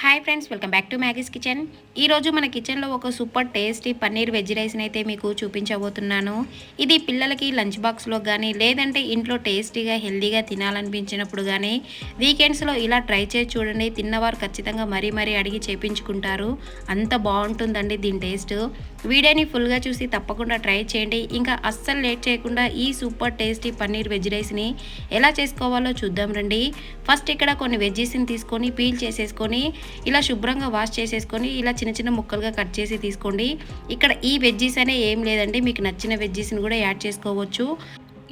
Hi friends welcome back to Maggie's kitchen ఈరోజు మన కిచెన్లో ఒక సూపర్ టేస్టీ పన్నీర్ వెజ్ రైస్ని అయితే మీకు చూపించబోతున్నాను. ఇది పిల్లలకి లంచ్ బాక్స్లో కానీ లేదంటే ఇంట్లో టేస్టీగా హెల్తీగా తినాలనిపించినప్పుడు కానీ వీకెండ్స్లో ఇలా ట్రై చేసి చూడండి. తిన్నవారు ఖచ్చితంగా మరీ మరీ అడిగి చేపించుకుంటారు. అంత బాగుంటుందండి దీని టేస్ట్ వీడియోని ఫుల్గా చూసి తప్పకుండా ట్రై చేయండి. ఇంకా అస్సలు లేట్ చేయకుండా ఈ సూపర్ టేస్టీ పన్నీర్ వెజ్ రైస్ని ఎలా చేసుకోవాలో చూద్దాం రండి. ఫస్ట్ ఇక్కడ కొన్ని వెజ్జెస్ని తీసుకొని పీల్ చేసేసుకొని ఇలా శుభ్రంగా వాష్ చేసేసుకొని ఇలా చిన్న చిన్న ముక్కలుగా కట్ చేసి తీసుకోండి. ఇక్కడ ఈ వెజ్జీస్ అనే ఏం లేదండి మీకు నచ్చిన వెజ్జీస్ని కూడా యాడ్ చేసుకోవచ్చు.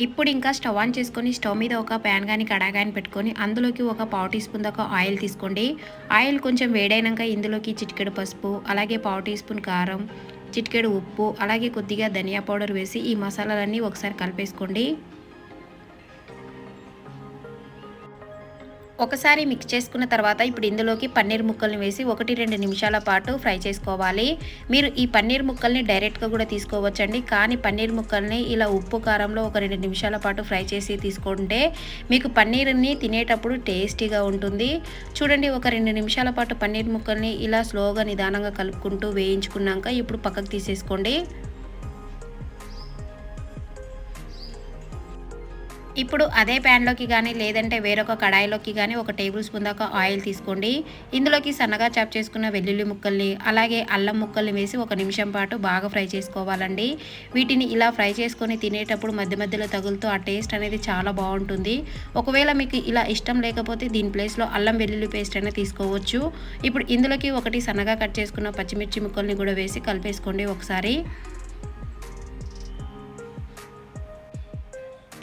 ఇప్పుడు ఇంకా స్టవ్ ఆన్ చేసుకొని స్టవ్ మీద ఒక ప్యాన్ కానీ కడా కానీ పెట్టుకొని అందులోకి ఒక పావు టీ స్పూన్ దాకా ఆయిల్ తీసుకోండి. ఆయిల్ కొంచెం వేడైనాక ఇందులోకి చిటికెడు పసుపు అలాగే పావు టీ స్పూన్ కారం చిటికెడు ఉప్పు అలాగే కొద్దిగా ధనియా పౌడర్ వేసి ఈ మసాలాలన్నీ ఒకసారి కలిపేసుకోండి. ఒకసారి మిక్స్ చేసుకున్న తర్వాత ఇప్పుడు ఇందులోకి పన్నీర్ ముక్కల్ని వేసి ఒకటి రెండు నిమిషాల పాటు ఫ్రై చేసుకోవాలి. మీరు ఈ పన్నీర్ ముక్కల్ని డైరెక్ట్గా కూడా తీసుకోవచ్చండి. కానీ పన్నీర్ ముక్కల్ని ఇలా ఉప్పు కారంలో ఒక రెండు నిమిషాల పాటు ఫ్రై చేసి తీసుకుంటే మీకు పన్నీర్ని తినేటప్పుడు టేస్టీగా ఉంటుంది. చూడండి ఒక రెండు నిమిషాల పాటు పన్నీర్ ముక్కల్ని ఇలా స్లోగా నిదానంగా కలుపుకుంటూ వేయించుకున్నాక ఇప్పుడు పక్కకు తీసేసుకోండి. ఇప్పుడు అదే ప్యాన్లోకి కానీ లేదంటే వేరొక కడాయిలోకి కానీ ఒక టేబుల్ స్పూన్ దాకా ఆయిల్ తీసుకోండి. ఇందులోకి సన్నగా చాప్ చేసుకున్న వెల్లుల్లి ముక్కల్ని అలాగే అల్లం ముక్కల్ని వేసి ఒక నిమిషం పాటు బాగా ఫ్రై చేసుకోవాలండి. వీటిని ఇలా ఫ్రై చేసుకొని తినేటప్పుడు మధ్య మధ్యలో తగులుతూ ఆ టేస్ట్ అనేది చాలా బాగుంటుంది. ఒకవేళ మీకు ఇలా ఇష్టం లేకపోతే దీని ప్లేస్లో అల్లం వెల్లుల్లి పేస్ట్ అయినా తీసుకోవచ్చు. ఇప్పుడు ఇందులోకి ఒకటి సన్నగా కట్ చేసుకున్న పచ్చిమిర్చి ముక్కల్ని కూడా వేసి కలిపేసుకోండి ఒకసారి.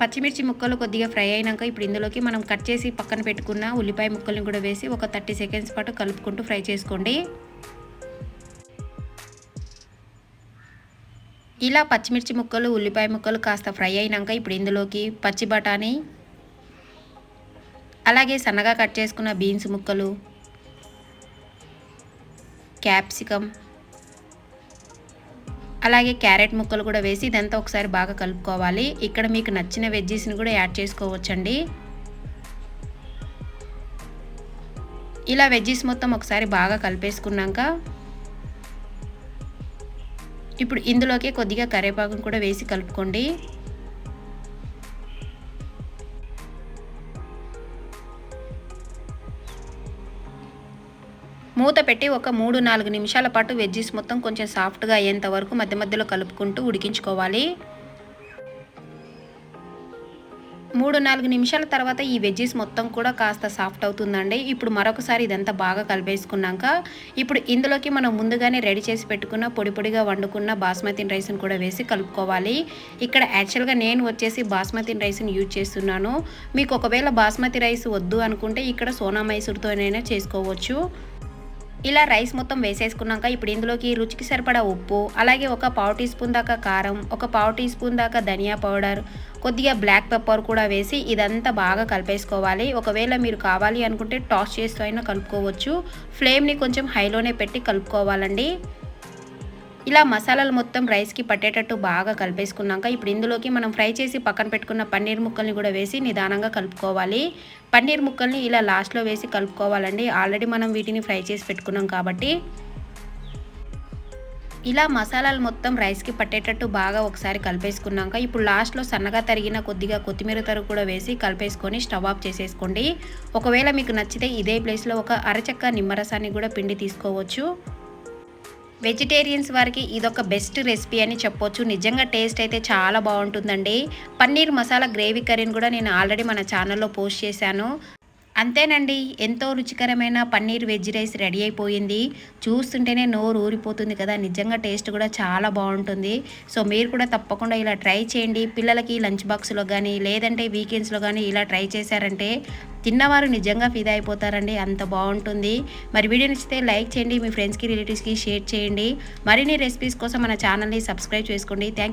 పచ్చిమిర్చి ముక్కలు కొద్దిగా ఫ్రై అయినాక ఇప్పుడు ఇందులోకి మనం కట్ చేసి పక్కన పెట్టుకున్న ఉల్లిపాయ ముక్కల్ని కూడా వేసి ఒక థర్టీ సెకండ్స్ పాటు కలుపుకుంటూ ఫ్రై చేసుకోండి. ఇలా పచ్చిమిర్చి ముక్కలు ఉల్లిపాయ ముక్కలు కాస్త ఫ్రై అయినాక ఇప్పుడు ఇందులోకి పచ్చి బఠానీ అలాగే సన్నగా కట్ చేసుకున్న బీన్స్ ముక్కలు క్యాప్సికమ్ అలాగే క్యారెట్ ముక్కలు కూడా వేసి ఇదంతా ఒకసారి బాగా కలుపుకోవాలి. ఇక్కడ మీకు నచ్చిన వెజ్జీస్ని కూడా యాడ్ చేసుకోవచ్చండి. ఇలా వెజ్జీస్ మొత్తం ఒకసారి బాగా కలిపేసుకున్నాక ఇప్పుడు ఇందులోకి కొద్దిగా కరివేపాకును కూడా వేసి కలుపుకోండి. మూత పెట్టి ఒక మూడు నాలుగు నిమిషాల పాటు వెజ్జీస్ మొత్తం కొంచెం సాఫ్ట్గా అయ్యేంత వరకు మధ్య మధ్యలో కలుపుకుంటూ ఉడికించుకోవాలి. మూడు నాలుగు నిమిషాల తర్వాత ఈ వెజ్జీస్ మొత్తం కూడా కాస్త సాఫ్ట్ అవుతుందండి. ఇప్పుడు మరొకసారి ఇదంతా బాగా కలిపేసుకున్నాక ఇప్పుడు ఇందులోకి మనం ముందుగానే రెడీ చేసి పెట్టుకున్న పొడి పొడిగా వండుకున్న బాస్మతి రైస్ని కూడా వేసి కలుపుకోవాలి. ఇక్కడ యాక్చువల్గా నేను వచ్చేసి బాస్మతి రైస్ని యూజ్ చేస్తున్నాను. మీకు ఒకవేళ బాస్మతి రైస్ వద్దు అనుకుంటే ఇక్కడ సోనా మైసూర్తోనైనా చేసుకోవచ్చు. ఇలా రైస్ మొత్తం వేసేసుకున్నాక ఇప్పుడు ఇందులోకి రుచికి సరిపడా ఉప్పు అలాగే ఒక పావు టీ స్పూన్ దాకా కారం ఒక పావు టీ స్పూన్ దాకా ధనియా పౌడర్ కొద్దిగా బ్లాక్ పెప్పర్ కూడా వేసి ఇదంతా బాగా కలిపేసుకోవాలి. ఒకవేళ మీరు కావాలి అనుకుంటే టాస్ చేస్తూ అయినా కలుపుకోవచ్చు. ఫ్లేమ్ని కొంచెం హైలోనే పెట్టి కలుపుకోవాలండి. ఇలా మసాలాలు మొత్తం రైస్కి పట్టేటట్టు బాగా కలిపేసుకున్నాక ఇప్పుడు ఇందులోకి మనం ఫ్రై చేసి పక్కన పెట్టుకున్న పన్నీర్ ముక్కల్ని కూడా వేసి నిదానంగా కలుపుకోవాలి. పన్నీర్ ముక్కల్ని ఇలా లాస్ట్లో వేసి కలుపుకోవాలండి. ఆల్రెడీ మనం వీటిని ఫ్రై చేసి పెట్టుకున్నాం కాబట్టి. ఇలా మసాలాలు మొత్తం రైస్కి పట్టేటట్టు బాగా ఒకసారి కలిపేసుకున్నాక ఇప్పుడు లాస్ట్లో సన్నగా తరిగిన కొద్దిగా కొత్తిమీర తరుగు కూడా వేసి కలిపేసుకొని స్టవ్ ఆఫ్ చేసేసుకోండి. ఒకవేళ మీకు నచ్చితే ఇదే ప్లేస్లో ఒక అరచక్క నిమ్మరసాన్ని కూడా పిండి తీసుకోవచ్చు. వెజిటేరియన్స్ వారికి ఇదొక బెస్ట్ రెసిపీ అని చెప్పొచ్చు. నిజంగా టేస్ట్ అయితే చాలా బాగుంటుందండి. పన్నీర్ మసాలా గ్రేవీ కర్రీని కూడా నేను ఆల్రెడీ మన ఛానల్లో పోస్ట్ చేశాను. అంతేనండి. ఎంతో రుచికరమైన పన్నీర్ వెజ్ రైస్ రెడీ అయిపోయింది. చూస్తుంటేనే నోరు ఊరిపోతుంది కదా. నిజంగా టేస్ట్ కూడా చాలా బాగుంటుంది. సో మీరు కూడా తప్పకుండా ఇలా ట్రై చేయండి. పిల్లలకి లంచ్ బాక్స్లో కానీ లేదంటే వీకెండ్స్లో కానీ ఇలా ట్రై చేశారంటే తిన్నవారు నిజంగా ఫిదా అయిపోతారండి. అంత బాగుంటుంది. మరి వీడియో నచ్చితే లైక్ చేయండి. మీ ఫ్రెండ్స్కి రిలేటివ్స్కి షేర్ చేయండి. మరిన్ని రెసిపీస్ కోసం మన ఛానల్ని సబ్స్క్రైబ్ చేసుకోండి. థ్యాంక్